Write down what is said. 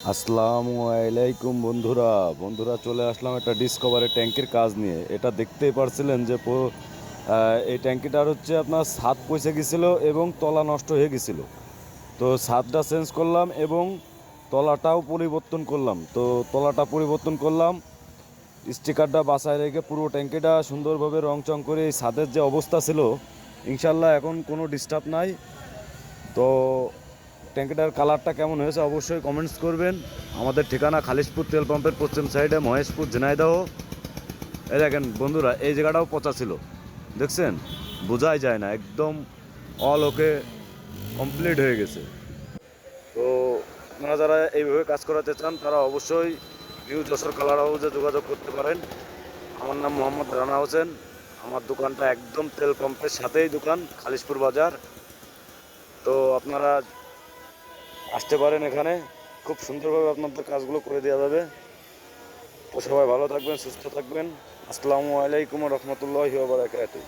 আসসালামু আলাইকুম বন্ধুরা। বন্ধুরা চলে আসলাম একটা ডিসকভারি ট্যাঙ্কির কাজ নিয়ে। এটা দেখতেই পারছিলেন যে এই ট্যাঙ্কিটার হচ্ছে আপনার ছাদ পয়সা গেছিল এবং তলা নষ্ট হয়ে গেছিল। তো ছাদটা চেঞ্জ করলাম এবং তলাটাও পরিবর্তন করলাম। তো তলাটা পরিবর্তন করলাম। স্টিকারটা বাসায় রেখে পুরো ট্যাঙ্কিটা সুন্দরভাবে রং চং করে এই ছাদের যে অবস্থা ছিল, ইনশাল্লাহ এখন কোনো ডিস্টার্ব নাই। তো ট্যাঙ্কিটার কালারটা কেমন হয়েছে অবশ্যই কমেন্টস করবেন। আমাদের ঠিকানা খালিশপুর তেল পাম্পের পশ্চিম সাইডে মহেশপুর, ঝিনাইদহ। এই দেখেন বন্ধুরা, এই জায়গাটাও পচা ছিল। দেখছেন? বোঝাই যায় না, একদম অল ওকে কমপ্লিট হয়ে গেছে। তো আপনারা যারা এইভাবে কাজ করাতে চান, তারা অবশ্যই নিউ যশোর কালার হাউসে যোগাযোগ করতে পারেন। আমার নাম মোহাম্মদ রানা হোসেন। আমার দোকানটা একদম তেল পাম্পের সাথেই দোকান, খালিশপুর বাজার। তো আপনারা আসতে পারেন এখানে। খুব সুন্দরভাবে আপনাদের কাজগুলো করে দেওয়া যাবে। সবাই ভালো থাকবেন, সুস্থ থাকবেন। আসসালামু আলাইকুম রহমতুল্লাহ বারাকাতুহ।